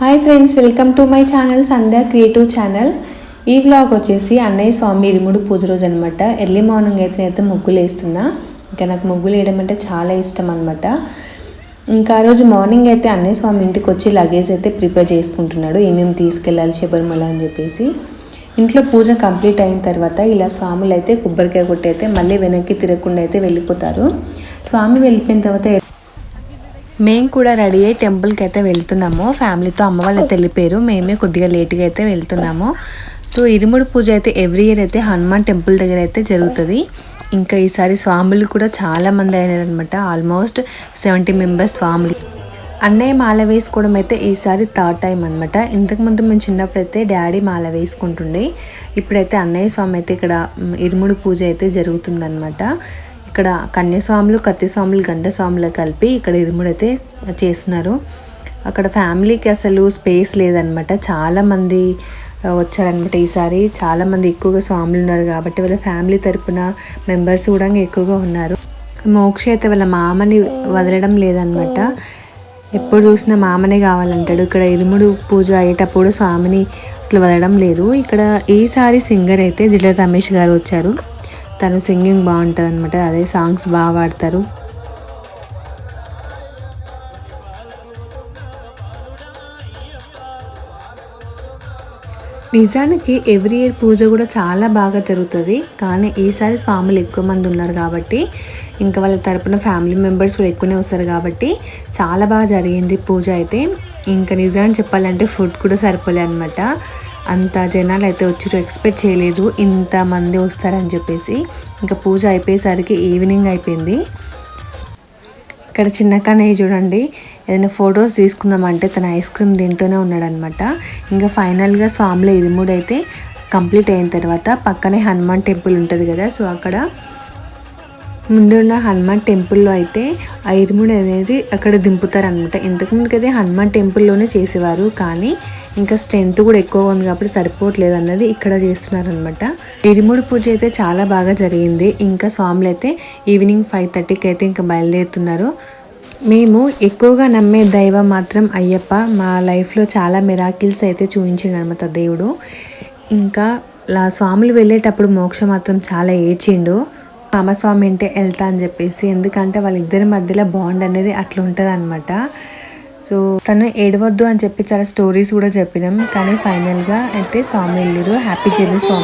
Hi friends welcome to my channel Sandhya creative channel ఈ vlog వచ్చేసి అన్నయ్య స్వామి ఇరుముడు పూజ రోజు అనమాట ఎర్లీ మార్నింగ్ అయితే నేనైతే ముగ్గులు వేస్తున్నా. ఇంకా నాకు ముగ్గులు వేయడం అంటే చాలా ఇష్టం అనమాట ఇంకా ఆ రోజు మార్నింగ్ అయితే అన్నయ్య స్వామి ఇంటికి వచ్చి లగేజ్ అయితే ప్రిపేర్ చేసుకుంటున్నాడు. ఏమేమి తీసుకెళ్ళాలి శబరిమల అని చెప్పేసి. ఇంట్లో పూజ కంప్లీట్ అయిన తర్వాత ఇలా స్వాములు అయితే కొబ్బరికాయ కొట్టి అయితే మళ్ళీ వెనక్కి తిరగకుండా అయితే వెళ్ళిపోతారు. స్వామి వెళ్ళిపోయిన తర్వాత మేము కూడా రెడీ అయ్యి టెంపుల్కి అయితే వెళ్తున్నాము. ఫ్యామిలీతో అమ్మ వాళ్ళు అయితే వెళ్ళిపోయారు. మేమే కొద్దిగా లేట్గా అయితే వెళ్తున్నాము. సో ఇరుముడు పూజ అయితే ఎవ్రీ ఇయర్ అయితే హనుమాన్ టెంపుల్ దగ్గర అయితే జరుగుతుంది. ఇంకా ఈసారి స్వాములు కూడా చాలా మంది అయినారనమాట ఆల్మోస్ట్ సెవెంటీ మెంబర్స్ స్వాములు. అన్నయ్య మాల వేసుకోవడం అయితే ఈసారి థర్డ్ టైం అనమాట ఇంతకుముందు మేము చిన్నప్పుడు అయితే డాడీ మాల వేసుకుంటుండే. ఇప్పుడైతే అన్నయ్య స్వామి అయితే ఇక్కడ ఇరుముడు పూజ అయితే జరుగుతుందనమాట ఇక్కడ కన్యస్వాములు కత్తిస్వాములు గండస్వాములు కలిపి ఇక్కడ ఇరుముడు అయితే చేస్తున్నారు. అక్కడ ఫ్యామిలీకి అసలు స్పేస్ లేదనమాట చాలామంది వచ్చారనమాట ఈసారి. చాలామంది ఎక్కువగా స్వాములు ఉన్నారు కాబట్టి వాళ్ళ ఫ్యామిలీ తరపున మెంబర్స్ కూడా ఎక్కువగా ఉన్నారు. మోక్ష అయితే వాళ్ళ మామని వదలడం లేదనమాట ఎప్పుడు చూసినా మామనే కావాలంటాడు. ఇక్కడ ఇరుముడు పూజ అయ్యేటప్పుడు స్వామిని అసలు వదలడం లేదు. ఇక్కడ ఈసారి సింగర్ అయితే జిడ్డ రమేష్ గారు వచ్చారు. తను సింగింగ్ బాగుంటుంది అనమాట అదే సాంగ్స్ బాగా పాడతారు. నిజానికి ఎవ్రీ ఇయర్ పూజ కూడా చాలా బాగా జరుగుతుంది. కానీ ఈసారి స్వాములు ఎక్కువ మంది ఉన్నారు కాబట్టి ఇంకా వాళ్ళ తరపున ఫ్యామిలీ మెంబర్స్ కూడా ఎక్కువనే వస్తారు కాబట్టి చాలా బాగా జరిగింది పూజ అయితే. ఇంకా నిజాన్ని చెప్పాలంటే ఫుడ్ కూడా సరిపోలే అనమాట అంత జనాలు అయితే వచ్చారు ఎక్స్పెక్ట్ చేయలేదు ఇంత మంది వస్తారని చెప్పేసి. ఇంకా పూజ అయిపోయేసరికి ఈవినింగ్ అయిపోయింది. ఇక్కడ చిన్న కన్నయ్య చూడండి ఏదైనా ఫొటోస్ తీసుకుందామంటే తన ఐస్ క్రీమ్ తింటూనే ఉన్నాడనమాట ఇంకా ఫైనల్గా స్వామిలో ఇరుముడు అయితే కంప్లీట్ అయిన తర్వాత పక్కనే హనుమాన్ టెంపుల్ ఉంటుంది కదా సో అక్కడ ముందున్న హనుమాన్ టెంపుల్లో అయితే ఆ ఇరుముడు అనేది అక్కడ దింపుతారనమాట ఇంతకుముందుకు అయితే హనుమాన్ టెంపుల్లోనే చేసేవారు కానీ ఇంకా స్ట్రెంత్ కూడా ఎక్కువ ఉంది కాబట్టి సరిపోవట్లేదు అన్నది ఇక్కడ చేస్తున్నారనమాట ఇరుముడి పూజ అయితే చాలా బాగా జరిగింది. ఇంకా స్వాములు అయితే ఈవినింగ్ ఫైవ్ థర్టీకి అయితే ఇంకా బయలుదేరుతున్నారు. మేము ఎక్కువగా నమ్మే దైవం మాత్రం అయ్యప్ప. మా లైఫ్లో చాలా మిరాకిల్స్ అయితే చూపించాడు అనమాట దేవుడు. ఇంకా లా స్వాములు వెళ్ళేటప్పుడు మోక్ష మాత్రం చాలా ఏడ్చిండు. రామస్వామి అంటే వెళ్తా అని చెప్పేసి. ఎందుకంటే వాళ్ళిద్దరి మధ్యలో బాండ్ అనేది అట్లా ఉంటుంది అనమాట సో తను ఏడవద్దు అని చెప్పి చాలా స్టోరీస్ కూడా చెప్పినాం. కానీ ఫైనల్గా అయితే స్వామి వెళ్ళారు హ్యాపీ జర్నీ స్వామి.